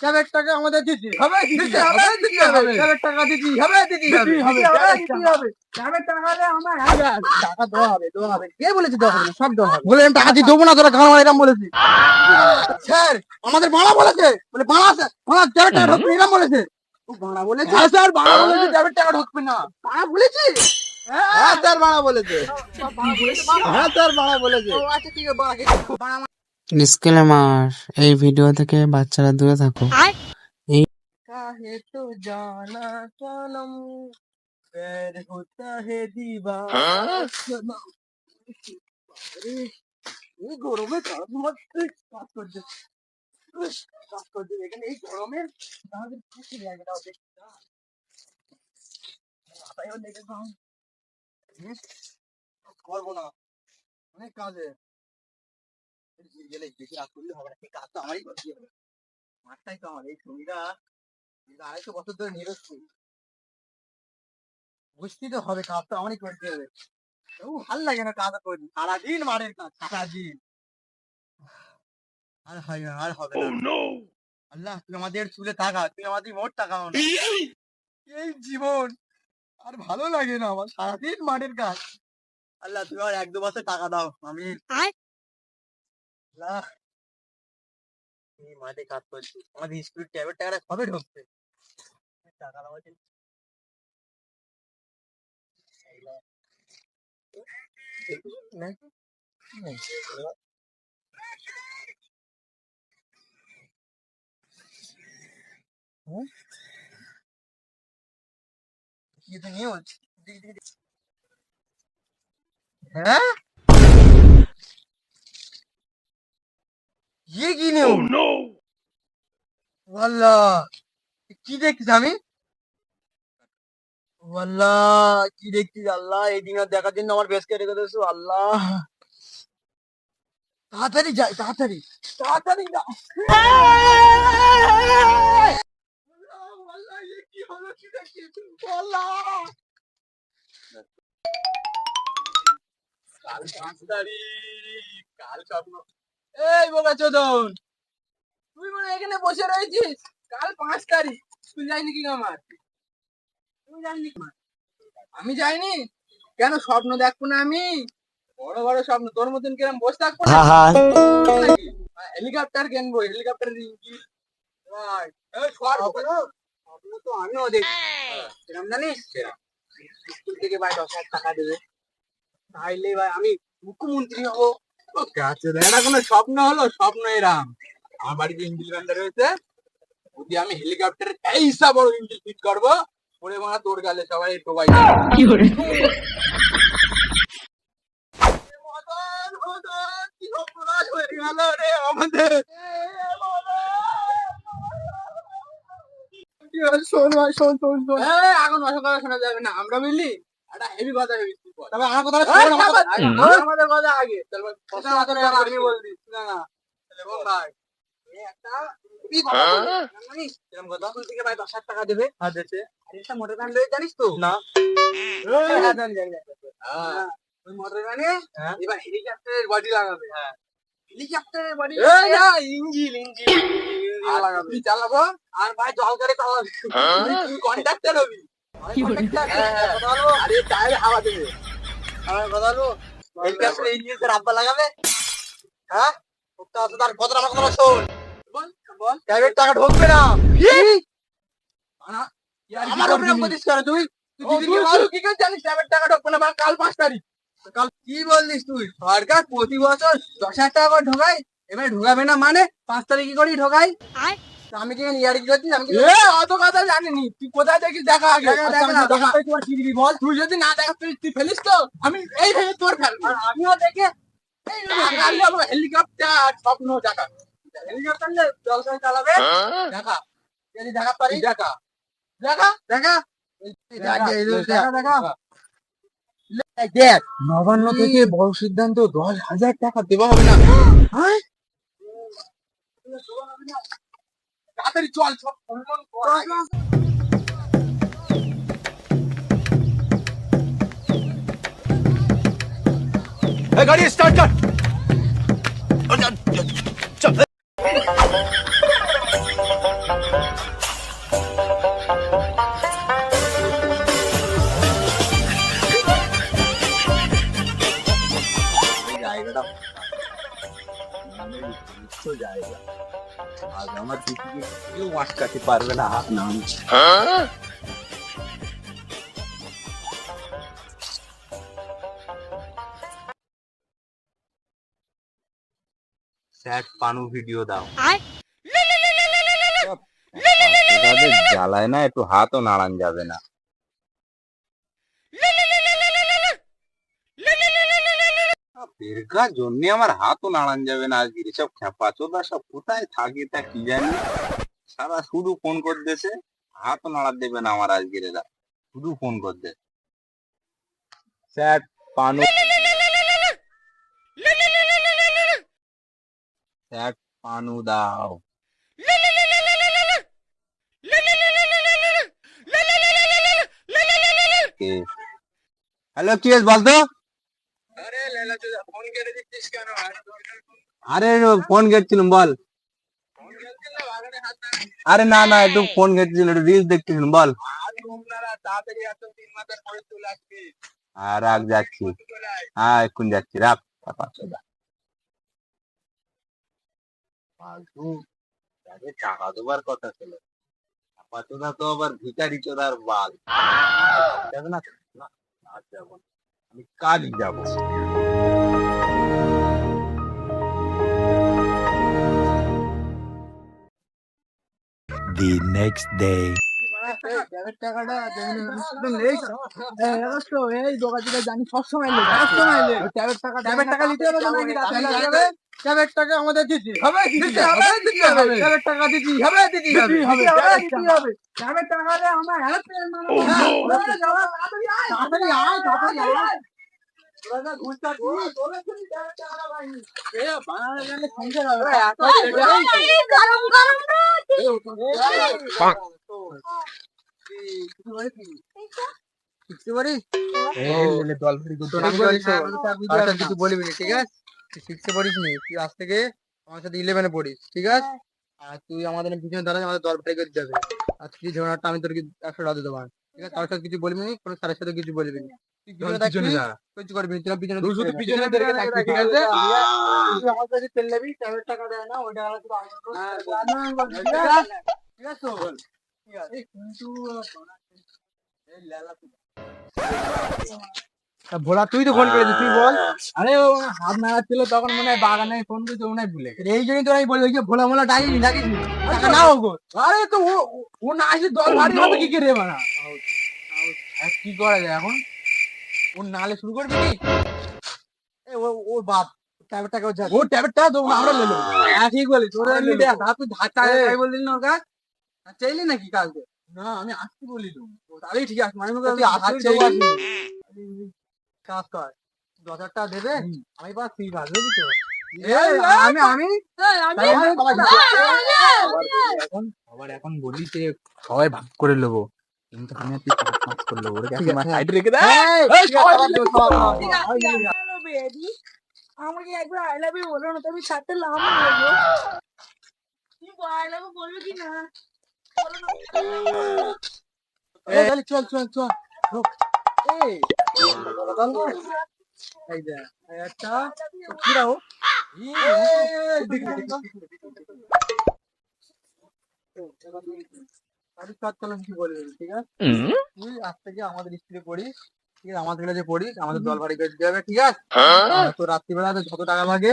ক্যাবের টাকা আমাদের দিতে হবে। দিতে হবে দিতে হবে? ক্যাবের টাকা দিতে হবে দিতে হবে হবে হবে। ক্যাবের টাকা হলে আমার টাকা দেওয়া হবে দেওয়া হবে। কে বলেছে দেওয়া হবে? সব দেওয়া হবে। বলে টাকা দিয়ে দেবো না তোরা গান এরকম বলেছি স্যার আমাদের বাড়া বলেছে। বলে বাড়া বাড়া ক্যাবের টাকা ঢুকবে এরকম বলেছে। ও বাড়া বলেছে? হ্যাঁ স্যার বাড়া বলেছে ক্যাবের টাকা ঢুকবে না। বাড়া বলেছি? হ্যাঁ স্যার বাড়া বলেছে। হ্যাঁ স্যার বাড়া বলেছে। ও আচ্ছা ঠিক আছে বাড়া। ডিসক্লেমার এই ভিডিও থেকে বাচ্চারা দূরে থাকো काहे तो जाना सनम प्यार होता है दीवाना सनम अरे এই গরমে কাজ মারতে কাজ করছে উস, কাজ করছে এখানে এই গরমে আমাদের খুশি লাগে না দেখতে মাথায়ও লেগে যাও হুম? কাজ করবো না অনেক কাজে গেলে বেশি রাত করলে হবে না। এই কাজ তো আমারই করতে হবে। মাঠটাই তো আমার এই ছবিটা আড়াইশো বছর ধরে নিরস্ত বুঝতেই তো হবে কাজ তো আমারই করতে হবে। তবু ভালো লাগে না কাজ করি। সারাদিন মারের কাজ সারাদিন। আর হয় না আর হবে না। আল্লাহ তুই আমাদের চুলে টাকা তুই আমাদের মোট টাকা না এই জীবন আর ভালো লাগে না আমার সারাদিন মাঠের কাজ। আল্লাহ তুমি আমার এক দু বছর টাকা দাও আমি আল্লাহ এই মাঠে কাজ করছি। আমাদের স্কুল ট্যাবের টাকাটা কবে ঢুকছে টাকা আমাদের হ্যাঁ? 얘기는 oh, no. والله কি দেখছিস আমি আল্লাহ কি দেখছিস আল্লাহ এই দিন আর দেখার জন্য আমার বেশ কেটে গেছে আল্লাহ তাড়াতাড়ি যাই তাড়াতাড়ি তাড়াতাড়ি না কি হলো কি দেখছিস আল্লাহ কাল পাঁচ তারিখ কাল স্বপ্ন এই বোকা চোদন তুই মানে এখানে বসে রয়েছিস? কাল পাঁচ তারিখ তুই যাইনি কি আমার? তুই যাইনি আমি যাইনি? কেন স্বপ্ন দেখব না আমি? বড় বড় স্বপ্ন তোর মতন কিরম বসে থাকব হেলিকপ্টার কিনবো হেলিকপ্টার রিঙ্কি স্বপ্ন তো আমিও দেখি। কিরম জানিস? সেরকম স্কুল থেকে ভাই দশ হাজার টাকা দেবে। তাইলে ভাই আমি মুখ্যমন্ত্রী হব। আচ্ছা এটা কোনো স্বপ্ন হলো? স্বপ্ন এরাম। আমার বাড়িতে ইঞ্জিল রয়েছে। যদি আমি হেলিকপ্টারের এইসা বড় ইঞ্জিল ফিট করব পরে মারা তোর গালে সবাই টোবাই মদন, মদন, কি অপরাধ হয়ে গেল রে আমাদের। শোন শোন শোন শোন। এখন শোনা যাবে না। আমরা বুঝলি একটা হেভি কথা ভেবেছি তবে আমার কথা শোন আমাদের কথা আগে। আমি বলছি না না। ভাই। হাজার টাকা দেবে। মোটর ভ্যান জানিস তো? না। জানি জানি ওই মোটর ভ্যানে এবার হেলিকপ্টারের বডি লাগাবে। হেলিকপ্টারের বডি ইঞ্জিন ইঞ্জিন। লাগাবে। চালাবো। আর ভাই জল করে চালাবি তুই কন্ডাক্টর হবি। আরে টায়ারে হাওয়া দেবে। আমার কথা হলো হেলিকপ্টারের ইঞ্জিন স্যার আব্বা লাগাবে? হ্যাঁ? ওটা তো তার কথা আমার কথা শোন। বল বল। প্রাইভেট টাকা ঢুকবে না। আমার উপরে বলিস কেন তুই? তুই দিদিকে বল। কি করে জানিস প্রাইভেট টাকা ঢুকবে না? কাল পাঁচ তারিখ। কাল কি তুই? সরকার প্রতি বছর দশ হাজার টাকা করে ঢোকায়। এবার ঢোকাবে না মানে পাঁচ তারিখে করেই ঢোকায়। তা আমি কি ইয়ারি করছিস আমি এ অত কথা জানিনি। তুই কোথায় দেখিস দেখা আগে? দেখা দেখা তোমার কি দিবি বল। তুই যদি না দেখাস তুই তুই ফেলিস তো? আমি এই ভেবে তোর আর আমিও দেখে এই হেলিকপ্টার স্বপ্ন দেখা। হেলিকপ্টার নিয়ে জল চালাবে? দেখা। যদি দেখা পারি? দেখা। দেখা? দেখা? দেখা দেখা দেখ। নবান্ন থেকে বড় সিদ্ধান্ত দশ হাজার টাকা দেওয়া হবে না। হ্যাঁ। তাড়াতাড়ি চল সব সম্মান গাড়ি স্টার্ট কর চল। কেউ আটকাতে পারবে না হাত নাম স্যাট পানু ভিডিও দাও জ্বালায় না একটু হাতও নাড়ান যাবে না বেরকার জন্য আমার হাতও নাড়ান যাবে না। আজকে এসব খেপা চোদা সব কোথায় থাকে তা কি জানি? সারা শুধু ফোন করতেছে, হাতও নাড়ার দেবে না আমার আজকের এরা শুধু ফোন করতে স্যার, পানু স্যার, পানু দাও। হ্যালো, কি বলতো? আরে ফোন ঘেটছিলাম বল। আরে না না একটু ফোন ঘেটছিল একটু রিলস দেখতেছিলাম বল। আর হ্যাঁ রাখ যাচ্ছি। হ্যাঁ এক্ষুন যাচ্ছি রাখ টাকা দেবার কথা ছিল। চোদা তো আবার ভিকারি চোদার বাল। না। আমি কালই যাবো the next day. এই দোকানটা জানি সবসময় লেগে সবসময় লেগে ট্যাবের টাকা ট্যাবের টাকা নিতে হবে নাকি রাতে ট্যাবের টাকা আমাদের দিতে হবে দিতে হবে দিতে হবে ট্যাবের টাকা দিতে হবে দিতে হবে দিতে হবে ট্যাবের টাকা রে আমার হেল্প পেয়ে মানে তাড়াতাড়ি আয় তাড়াতাড়ি আয় তাড়াতাড়ি আয় হবে গরম গরম শিখতে দল কিছু বলবি না ঠিক আছে তুই শিখতে পারিস নি তুই আজ থেকে আমার সাথে ইলেভেনে পড়িস ঠিক আছে আর তুই আমাদের পিছনে দাঁড়াস আমাদের দল ভাই করে যাবে আর তুই ঝগড়াটা আমি তোর একশো টাকা দেবো ঠিক আছে তার সাথে কিছু বলবি না কোনো স্যারের সাথে কিছু বলবি না কিছু করবি না পিছনে পিছনে ঠিক আছে আমার কাছে তেল নেবি টাকা দেয় না ওই টাকা ঠিক আছে? লেলা ভোলা তুই তো ফোন করেছিস তুই বল। আরে ও হাত নাড়াচ্ছিল তখন মনে হয় বাগানে ফোন করতে মনে হয় ভুলে এই জন্যই তো আমি বলি ওই যে ভোলা মোলা ডাকিনি ডাকিস টাকা নাও গো আরে তো ও না আসে দল ভারী হবে কি করে বানা কি করা যায় এখন? ও নালে শুরু করবি কি? এ ও ও বাপ ট্যাবের টাকা ও ট্যাবের টাকা আমরা নেব। হ্যাঁ ঠিক বলি তোর এমনি দেখ হাত তুই চাই বললি না ওর চাইলি নাকি কালকে? না আমি আসতে বলি তো। তাহলেই ঠিক আছে। মানে তুই হাত চাইলি কাজ কর। দশ হাজার টাকা দেবে আমি পাস তুই বুঝলি তো? আমি আমি এখন এখন বলি যে সবাই ভাগ করে নেব। কিন্তু আমি আর তুই পাঁচ পাঁচ করে নেব। সাইডে রেখে দে। এই, সবাই মিলে সবাই মিলে। হ্যালো বেবি আমাকে একবার আই লাভ ইউ বলো না তুমি সাথে লাভ বলব তুমি আই লাভ বলবে কি না? চল চল চল এই কি ঠিক আছে? তুই আজ থেকে আমাদের স্কুলে পড়িস ঠিক আছে? আমাদের কাছে পড়িস আমাদের দল ভারী করে দিতে হবে ঠিক আছে? আর তো রাত্রিবেলা যত টাকা লাগে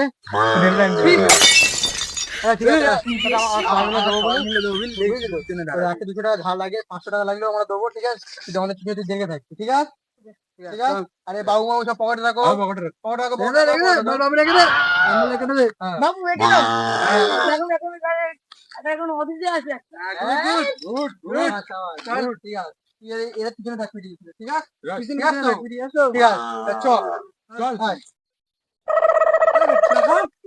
দুশো টাকা ধার লাগে পাঁচশো টাকা লাগলেও আমরা দেবো ঠিক আছে? তুই আমাদের তুই দেখে থাকবি ঠিক আছে? ঠিক আছে আরে বাবু মাবু সব পকেটে রাখো। পকেটে রাখো। পকেটে রাখো পকেটে রাখো রেখে দে। রেখে। দে। বাবু রেখে দাও এখন এখন এখন এখন অফিসে আছে। গুড গুড গুড ঠিক আছে। তুই এর- এর পিছনে থাকবি ঠিক আছে? ঠিক আছে পিছনে পিছনে থাকবি ঠিক আছে? ঠিক আছে তা চল। চল ভাই দিতে হবে দিতে হবে দিতে হবে দিতে হবে দিতে হবে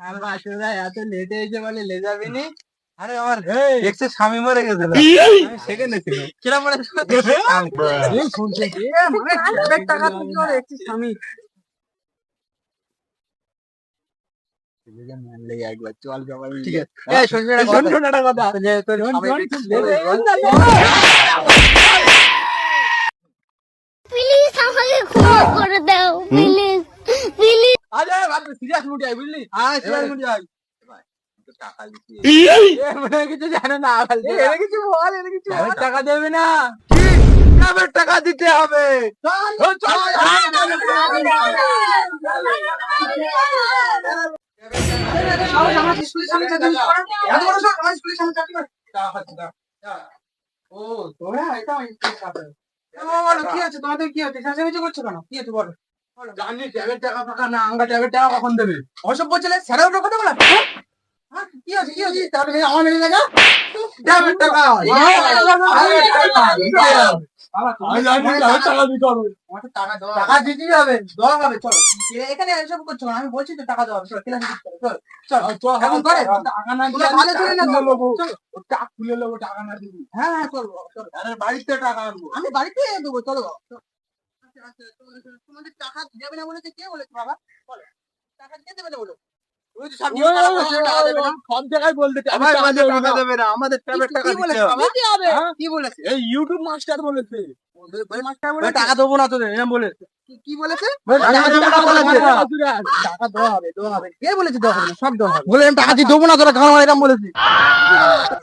যাবি নি এত লেট হয়েছে বলে লে যাবি নি আরে আমার এক্সের স্বামী মরে গেছে সেকেন্ড ছিল কিরা মরে এই শুনছে। কি? এ, মানে টাকা স্বামী। একবার চল ঠিক আছে। শোন শোন একটা কথা। করে প্লিজ আমাকে ক্ষমা করে দাও প্লিজ আরে সিরিয়াস মুডে বুঝলি? হ্যাঁ সিরিয়াস মুডে আয় টাকা দিতে কিছু জানে না আবার এ, এর কিছু বল কিছু টাকা দেবে না। টাকা দিতে হবে। ও, তোমরা এটা কি আছে? তোমাদের কি হচ্ছে করছ কেন? কি আছে বলো বলো, জানি ট্যাবের টাকা ফাঁকা না ট্যাবের টাকা কখন দেবে? ওসব বলছিলে স্যারা ওটা কথা বলা কি আছে কি আছে? তাহলে আমার মেরে দেখা ট্যাবের টাকা। টাকা দিতেই হবে দেওয়া হবে চলো। এখানে এসব করছ আমি বলছি তো টাকা দেওয়া চলো ক্লাসে চলো চলো। এখন করে টাকা। না দিলে ভালো করে না টাকা খুলে নেব। টাকা না দিবি হ্যাঁ হ্যাঁ চলো চলো। আরে বাড়িতে টাকা আনব। আমি বাড়িতে দেবো চলো। তোমাদের টাকা দেবে না বলেছে কে বলেছে বাবা বলো টাকা কে দেবে না বলো সব নিয়ম করা বলেছে, টাকা দেবে না। সব জায়গায় বলতে আমার আমাদের টাকা দেবে না আমাদের টাকা কি বলেছে হবে বাবা? দিতে হবে? কি বলেছে এই ইউটিউব মাস্টার বলেছে মাস্টার ওই বলেছে টাকা দেবো না তোদের এরকম বলেছে কি- কি বলেছে টাকা দেবো না বলেছে টাকা দেওয়া হবে দেওয়া হবে কে বলেছে দেওয়া হবে সব দেওয়া হবে বলে টাকা দিয়ে দেবো না তোরা খাওয়া এরকম বলেছি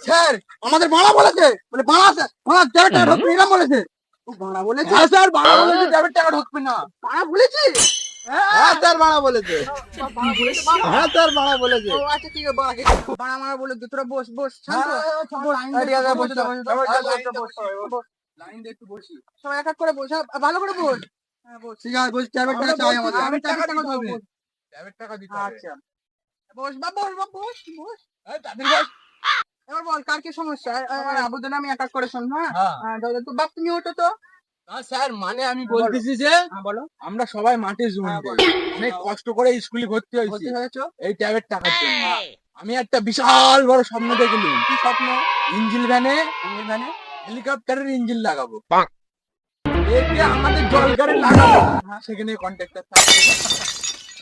স্যার আমাদের বাড়া বলেছে বলে বাড়া স্যার বাড়া টাকা এরকম বলেছে বাড়া বলেছে। হ্যাঁ স্যার বাড়া বলেছে ডেবিট টাকা ঢুকবে না। বাড়া বলেছি? হ্যাঁ। স্যার মারা বলেছে। হ্যাঁ স্যার মারা বলেছে। ও আচ্ছা ঠিক আছে বাড়া বাড়া মারা বলে তোরা বস বস শান্ত। বস ঠিক আছে, বসে দাও, বসে দাও। লাইন একটু বসি। সবাই এক এক করে বস হ্যাঁ, ভালো করে বস। হ্যাঁ বস। ঠিক আছে বলছি ট্যাবের টাকা চাই আমাদের। আমি টাকা টাকা দেবো, বস। টাকা দিতে আচ্ছা। বস বা বস বা বস বস। তাদের বস। এবার বল কার কি সমস্যা? আমার আবুদের আমি এক এক করে শোন হ্যাঁ? তো বাপ তুমি ওঠো তো। স্যার মানে আমি বলতেছি যে হ্যাঁ বলো। আমরা সবাই মাঠে হ্যাঁ, অনেক কষ্ট করে স্কুলে ভর্তি হয়েছি। এই ট্যাবের টাকার জন্য। আমি একটা বিশাল বড় স্বপ্ন দেখলাম কি স্বপ্ন? ইঞ্জিন ভ্যানে ইঞ্জিন ভ্যানে হেলিকপ্টারের ইঞ্জিন লাগাবো। আমাদের জল গাড়ি লাগাবো। সেখানে কন্ট্রাক্টর থাকবে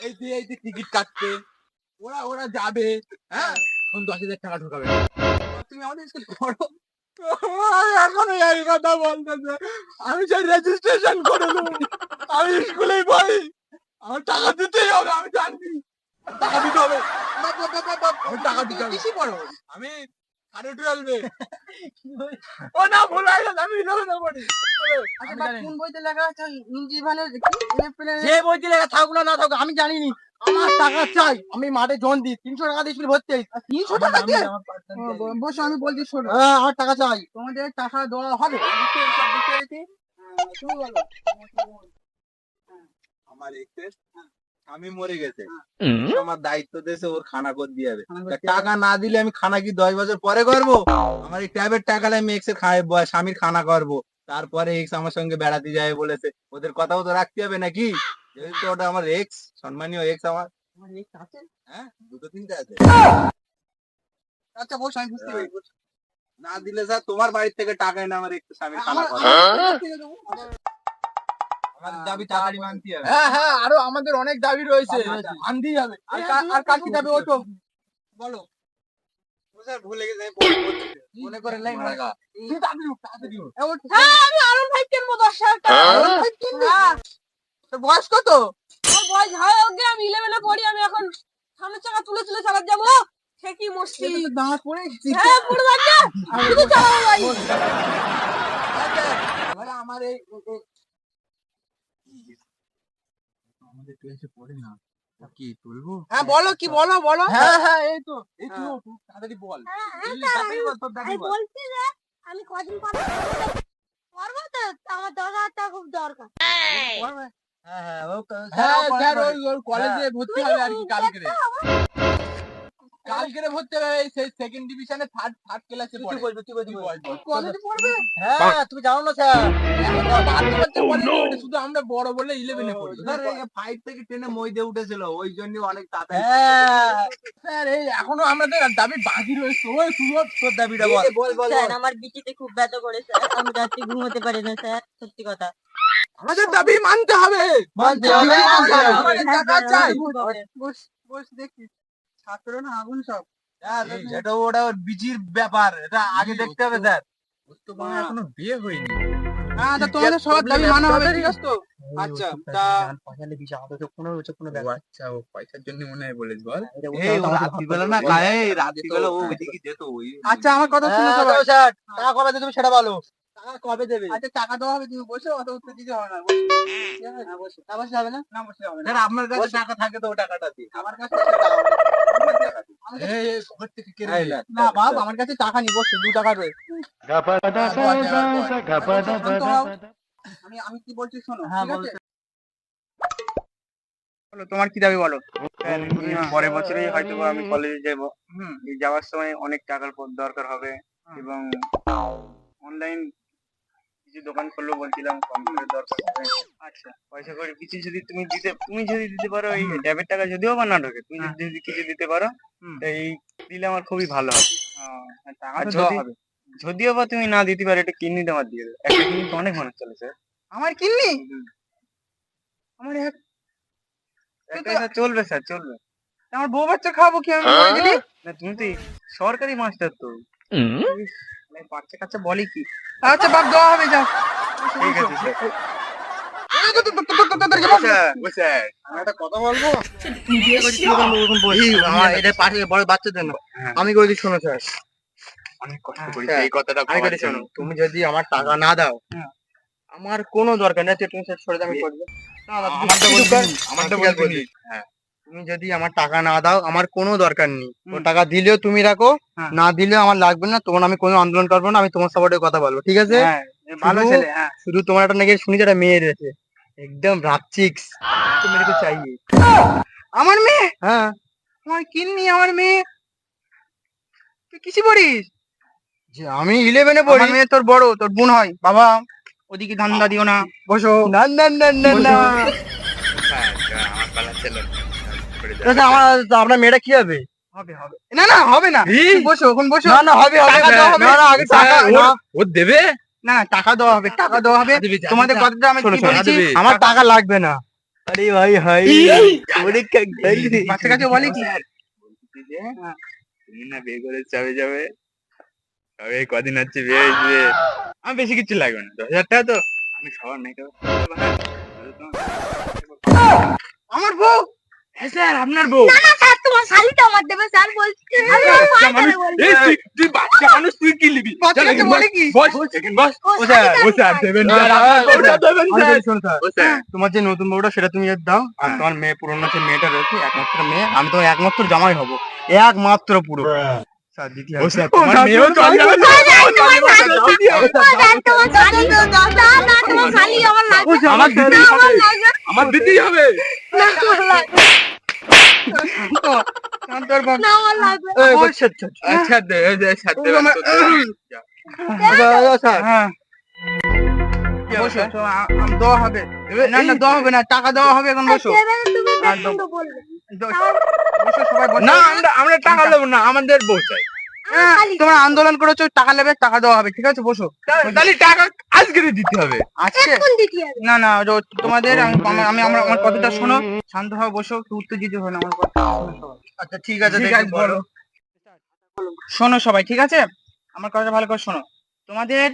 এই দিয়ে এই দিয়ে টিকিট কাটবে ওরা ওরা যাবে। হ্যাঁ? এখন দশ হাজার টাকা ঢোকাবে। তুমি আমাদের স্কুল পড়ো? এখনও এই কথা বলতেছে। আমি সেই রেজিস্ট্রেশন করে দেবো আমি স্কুলেই পড়ি। আমার টাকা দিতেই হবে আমি জানি টাকা দিতে হবে। আমি টাকা দিতে হবে। পড়ো? আমি টুয়েলভে ও না ভুল হয়ে গেছে আমি ইলেভেনে পড়ি। আচ্ছা আমি বাপ, জানি। কোন বইতে লেখা আছে? ইঞ্জিন যে বইতে লেখা থাকুক না থাকুক আমি জানি নি আমার টাকা চাই আমি মাঠে জন দিই তিনশো টাকা দিয়ে স্কুলে ভর্তি তিনশো টাকা দিয়ে? বসো আমি বলছি শোনো। হ্যাঁ আমার টাকা চাই। তোমাদের টাকা দেওয়া হবে। তুমি বলো। আমার আমি মরে গেছে। আমার দায়িত্ব দেশে ওর খানা করে দিয়ে যাবে। টাকা না দিলে আমি খানা কি দশ বছর পরে করব? আমার এই ট্যাবের টাকা আমি এক্সের খাই স্বামীর খানা করব। তারপরে এক্স আমার সঙ্গে বেড়াতে যাবে বলেছে। ওদের কথাও তো রাখতে হবে নাকি? যেহেতু ওটা আমার এক্স সম্মানীয় এক্স আমার? হ্যাঁ দুটো তিনটে আছে আচ্ছা বসো আমি বুঝতে পেরেছি না দিলে স্যার তোমার বাড়ির থেকে টাকা এনে আমার একটু স্বামীর থেকে দেবো। আমার দাবি তাড়াতাড়ি মানতে হবে হ্যাঁ হ্যাঁ আরও আমাদের অনেক দাবি রয়েছে। আনতেই হবে আর কার- কি দাবি ওঠো বলো স্যার ভুলে গেছে। মনে করে লাইন মারা গা। তুমি উঠ, তাড়াতাড়ি উঠ। এ, উঠ। হ্যাঁ আমি আরন ভাই টাকা ভাই? হ্যাঁ বয়স কত? আমার বয়স হয় ওকে আমি ইলেভেনে পড়ি আমি এখন সামনের চাকা তুলে তুলে চালাতে যাব। সে কি মস্তি? দাঁত পড়ে হ্যাঁ পুরো বাচ্চা শুধু চালাবো ভাই। আমার এই পড়ে না। কি তুলবো? হ্যাঁ বলো কি বলো বলো। হ্যাঁ হ্যাঁ এই তো এই তো হ্যাঁ। তাড়াতাড়ি বল। হ্যাঁ, আমি বলছি যে আমি কদিন পর করব তো? আমার দশ হাজার টাকা খুব দরকার? হ্যাঁ হ্যাঁ ও হ্যাঁ স্যার ওই ওর কলেজে ভর্তি হবে আর কি কালকে। কালকে ভর্তি হবে সেই সেকেন্ড ডিভিশনে থার্ড থার্ড ক্লাসে পড়ে। বলবি তুই বলবি কলেজে পড়বে? হ্যাঁ তুমি জানো না স্যার। বাচ্চা বলে শুধু আমরা বড় বলে ইলেভেনে পড়ি। ফাইভ থেকে টেনে মই দিয়ে উঠেছিল ওই জন্য অনেক তাড়াতাড়ি হ্যাঁ স্যার এই এখনও আমাদের দাবি বাকি রয়েছে। ওই সুযোগ তোর দাবিটা বল। বল বল স্যার আমার বিচিতে খুব ব্যথা করে স্যার। আমি রাত্রে ঘুমোতে পারি না স্যার সত্যি কথা। আমাদের দাবি মানতে হবে। মানতে হবে, মানতে হবে। আমাদের টাকা চাই। বস বস দেখি। ছাত্র না আগুন সব। যেটা ওটা ব্যাপার এটা আগে দেখতে হবে স্যার এখনও বিয়ে হয়নি। হ্যাঁ তা তোমাদের সবার দাবি মানা হবে ঠিক আছে তো? আচ্ছা তা আচ্ছা ও পয়সার জন্য মনে হয় বলিস বল। এই রাত্রিবেলা না খায় রাত্রিবেলা ও ওইদিকে যেত ওই আচ্ছা আমার কথা শুনে হ্যাঁ, সবাই। স্যার, টাকা কবে দেবে তুমি সেটা বলো। টাকা কবে দেবে? আচ্ছা টাকা দেওয়া হবে তুমি বসে অত উত্তর দিতে হবে না বসে। না বসে। না বসে হবে না? না বসে হবে না। স্যার আপনার কাছে টাকা থাকে তো ও টাকাটা দিন আমার কাছে টাকা। না, না বাপ আমার কাছে টাকা নেই বসে দু টাকা রয়েছে আমি আমি কি বলছি শোনো হ্যাঁ, বলো। তোমার কি দাবি বলো? পরের বছরেই হয়তো আমি কলেজে যাব। হুম এই যাওয়ার সময় অনেক টাকার দরকার হবে। এবং অনলাইন কিছু দোকান খুলবো বলছিলাম কম্পিউটার দরকার হবে আচ্ছা। পয়সা করে কিছু যদি তুমি দিতে তুমি যদি দিতে পারো এই ডেবিট টাকা যদিও বা না ঢোকে তুমি হ্যাঁ। যদি কিছু দিতে পারো এই দিলে আমার খুবই ভালো হবে। আর যদি- যদিও বা তুমি না দিতে পারো এটা কিডনি আমার দিয়ে দেবে। একটা কিডনি তো অনেক মানুষ চলে স্যার। আমার কিননি আমার এক চলবে স্যার চলবে। আমার বউ বাচ্চা খাব কি? আমি বলে দিলি? না তুমি তো সরকারি মাস্টার তো। মানে বাচ্চা কাচ্চা বলে কি? আচ্ছা বাপ দেওয়া হবে যাও। ঠিক আছে। আমি হ্যাঁ। আমি বলি শোনো স্যার। অনেক কষ্ট করি স্যার, এই কথাটা আমি পাওয়ার শোনো। তুমি যদি আমার টাকা না দাও হ্যাঁ। আমার কোনো দরকার নেই তুমি স্যার আমি করে দেবো। না, না, তুমি। তুমি যদি আমার টাকা না দাও আমার কোনো দরকার নেই। ও টাকা দিলেও তুমি রাখো হ্যাঁ। না দিলেও আমার লাগবে না তোমার আমি কোনো আন্দোলন করব না আমি তোমার সাপোর্টে কথা বলব ঠিক আছে? হ্যাঁ, ভালো ছেলে হ্যাঁ। শুধু তোমার একটা নাকি শুনি যেটা মেয়ে রয়েছে। একদম রাপচিক্স তো মেরে চাইয়ে আমার মেয়ে? হ্যাঁ। আমার কিন্নি আমার মেয়ে। তুই কিসে পড়িস? যে আমি ইলেভেনে পড়ি। মেয়ে তোর বড় তোর বোন হয়। বাবা ওদিকে ধান্দা দিও না। বসো। না না না না না। আমার আপনার মেয়েটা কি হবে? হবে হবে। না না হবে না। বসো ওখানে বসো। না, না, হবে, হবে, টাকা না, না আগে টাকা ও দেবে? না না, টাকা দেওয়া হবে টাকা দেওয়া হবে। তোমাদের কথাটা আমি কি বলেছি? আমার টাকা লাগবে না। আরে ভাই হাই। বাচ্চা কাছে বলে কি? তুমি না বিয়ে করে যাবে যাবে? তবে কদিন হচ্ছে বিয়ে হয়েছে। আমি বেশি কিছু লাগবে না। দশ হাজার টাকা তো। আমি সবার মেয়েকে আমার বউ? হ্যাঁ স্যার আপনার বউ। স্যার তোমার শালিটা আমার দেবে স্যার বলছি। আমি আমার মায়ের কাছে এই তুই তুই বাচ্চা মানুষ তুই কি লিবি বাচ্চা বলে কি? বস সেকেন্ড বস ও স্যার ও স্যার দেবেন না, না, না, ওটা দেবেন স্যার। স্যার। ও স্যার। তোমার যে নতুন বউটা সেটা তুমি দাও। আর তোমার মেয়ে পুরনো যে মেয়েটা রয়েছে একমাত্র মেয়ে আমি তো একমাত্র জামাই হব। একমাত্র পুরো। আমার দিদি হবে না না আচ্ছা আচ্ছা আচ্ছা। আচ্ছা, আচ্ছা, হ্যাঁ হবে দেওয়া না না দেওয়া হবে না টাকা দেওয়া হবে এখন বসো না, তো আমরা আমরা টাকা দেবো না আমাদের বউ চাই। হ্যাঁ, তোমরা আন্দোলন করেছ টাকা নেবে টাকা দেওয়া হবে ঠিক আছে বসো। তাহলে টাকা আজকে দিতে হবে। আজকে? এখন দিতে হবে। না না তোমাদের আমি আমার- কথাটা শোনো শান্ত হও বসো উত্তেজিত হয় না আমার কথা আচ্ছা ঠিক আছে ঠিক বলো। শোনো সবাই ঠিক আছে? আমার কথাটা ভালো করে শোনো। তোমাদের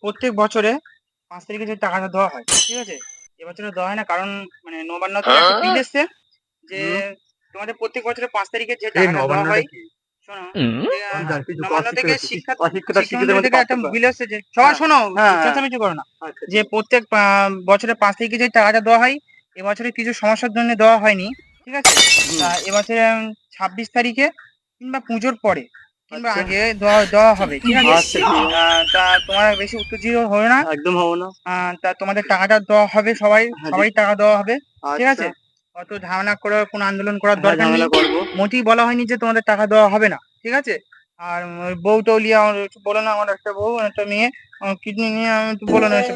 প্রত্যেক বছরে পাঁচ তারিখে যে টাকাটা দেওয়া হয় ঠিক আছে? এবছরে দেওয়া হয় না কারণ মানে নবান্ন থেকে একটা বিল এসছে। যে তোমাদের প্রত্যেক বছরের পাঁচ তারিখে যে টাকাটা দেওয়া হয় যে, হ্যাঁ। প্রত্যেক আহ, বছরে পাঁচ তারিখে যে টাকাটা দেওয়া হয় এবছরে কিছু সমস্যার জন্য দেওয়া হয়নি ঠিক আছে? তা এবছরে ছাব্বিশ তারিখে কিংবা পুজোর পরে কিংবা আগে দেওয়া দেওয়া হবে ঠিক আছে? আহ, তা তোমরা বেশি উত্তেজিত হো না। একদম হব না। আহ, তা তোমাদের টাকাটা দেওয়া হবে সবাই সবাই টাকা দেওয়া হবে ঠিক আছে? অত ঝামেলা করে কোনো আন্দোলন করার দরকার নেই মোটেই বলা হয়নি যে তোমাদের টাকা দেওয়া হবে না ঠিক আছে আর উম, বউ তো লিয়ে আমার একটু বলো না আমার একটা বউ একটা মেয়ে কিডনি নিয়ে আমি একটু বলো না এসব।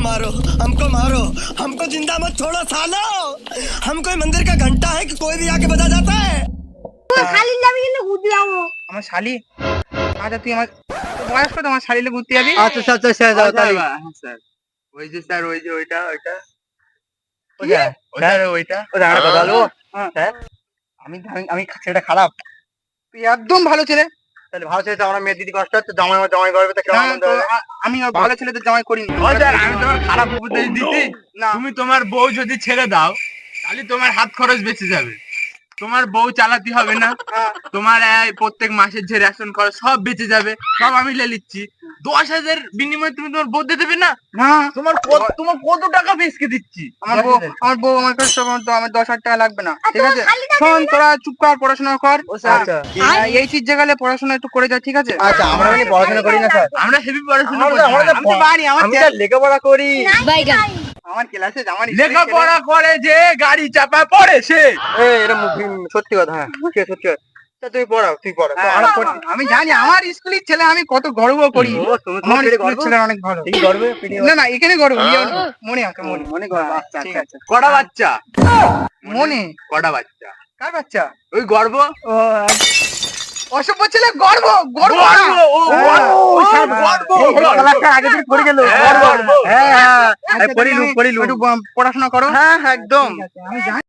मारो हमको मारो हमको जिंदा मत छोड़ो सालो हम कोई मंदिर का घंटा है कि कोई भी आके बजा जाता है শালির যাবি কিন্তু ঘুরতে যাবো আমার শালি আচ্ছা তুই আমার তোর বয়স কত আমার শালিলে ঘুরতে যাবি? আচ্ছা স্যার স্যার স্যার হ্যাঁ স্যার। ওই যে স্যার ওই যে ওইটা ওইটা। স্যার ওইটা। হ্যাঁ। আমি আমি- আমি ছেলেটা খারাপ। তুই একদম ভালো ছেলে। তাহলে ভালো ছেলে তো আমার মেয়ে দিদি কষ্ট হচ্ছে জামাই জামাই করবে আমি ভালো ছেলেদের জামাই করিনি। আমি তোমার খারাপ উপদেশ দিচ্ছি। না। তুমি তোমার বউ যদি ছেড়ে দাও তাহলে তোমার হাত খরচ বেঁচে যাবে। তোমার বউ চালাতে হবে না। তোমার প্রত্যেক মাসের যে রেশন খরচ সব বেঁচে যাবে। সব আমি লে নিচ্ছি। দশ হাজার বিনিময়ে তুমি তোমার বউ দেবে না? না। তোমার তোমার কত টাকা বেচকে দিচ্ছি? আমার বউ আমার বউ আমার কাছে সব তো আমার দশ হাজার টাকা লাগবে না। ঠিক আছে? শোন তোরা চুপ কর পড়াশোনা কর। আচ্ছা। হ্যাঁ, এই চিজ জায়গালে পড়াশোনা একটু করে যা ঠিক আছে? আচ্ছা আমরা পড়াশোনা করি না স্যার। আমরা হেভি পড়াশোনা করি আমার লেখাপড়া করি। আমার ক্লাসে আমার লেখাপড়া করে যে গাড়ি চাপা পড়ে সে এই সত্যি কথা হ্যাঁ সত্যি কথা তা তুমি পড়াও তুই পড়া তো আমরা পড়ি হ্যাঁ, আমি জানি আমার স্কুলের ছেলে আমি কত গর্ব করি আমার স্কুলের ছেলে অনেক ভালো এই গর্বে পেটে না না এখানে গর্ব ইয়ে মনে আছে মনে মনে আচ্ছা আচ্ছা আছে কটা বাচ্চা মনে কটা বাচ্চা কার বাচ্চা ওই গর্ব অসভ্য ছেলে গর্ব গর্ব। গর্ব আগে থেকে পড়ে গেল হ্যাঁ, আচ্ছা, পড়িলু পড়িলু। একটু পড়াশোনা করো। হ্যাঁ হ্যাঁ একদম। আমি জানি।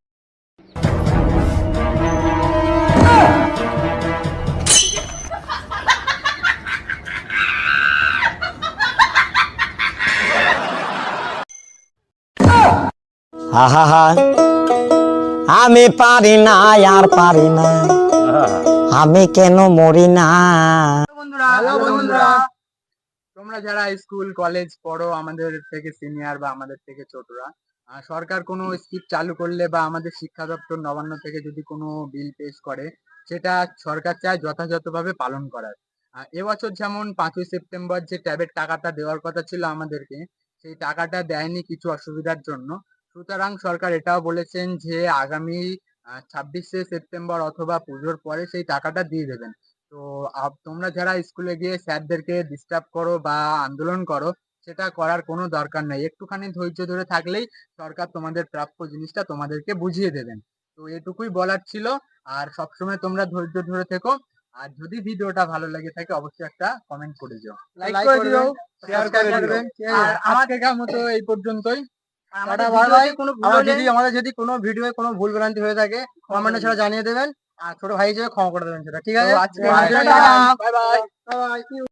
আহা আমি পারি না আর পারি না। আমি কেন মরি না? বন্ধুরা। বন্ধুরা। তোমরা যারা স্কুল, কলেজ পড়ো, আমাদের থেকে সিনিয়র বা আমাদের থেকে ছোটরা সরকার কোনো স্কিম চালু করলে বা আমাদের শিক্ষা দপ্তর নবান্ন থেকে যদি কোনো বিল পেশ করে, সেটা সরকার চায় যথাযথভাবে পালন করার। এবছর যেমন পাঁচই সেপ্টেম্বর যে ট্যাবের টাকাটা দেওয়ার কথা ছিল আমাদেরকে, সেই টাকাটা দেয়নি কিছু অসুবিধার জন্য। সুতরাং সরকার এটাও বলেছেন যে আগামী ছাব্বিশে সেপ্টেম্বর অথবা পুজোর পরে সেই টাকাটা দিয়ে দেবেন। তো তোমরা যারা স্কুলে গিয়ে স্যারদেরকে ডিস্টার্ব করো বা আন্দোলন করো সেটা করার কোনো দরকার নেই। একটুখানি ধৈর্য ধরে থাকলেই সরকার তোমাদের প্রাপ্য জিনিসটা তোমাদেরকে বুঝিয়ে দেবেন। তো এটুকুই বলার ছিল। আর সবসময় তোমরা ধৈর্য ধরে থেকো। আর যদি ভিডিওটা ভালো লাগে থাকে অবশ্যই একটা কমেন্ট করে দিও। লাইক করে দিও শেয়ার করে দিবেন আর আমার আজকের মতো এই পর্যন্তই। আমাদের যদি আমাদের যদি কোনো ভিডিও কোনো ভুল ভ্রান্তি হয়ে থাকে কমেন্টে ছাড়া জানিয়ে দেবেন। আর ছোট ভাই হিসেবে ক্ষমা করে দেবেন সেটা। ঠিক আছে? টাটা। Bye bye.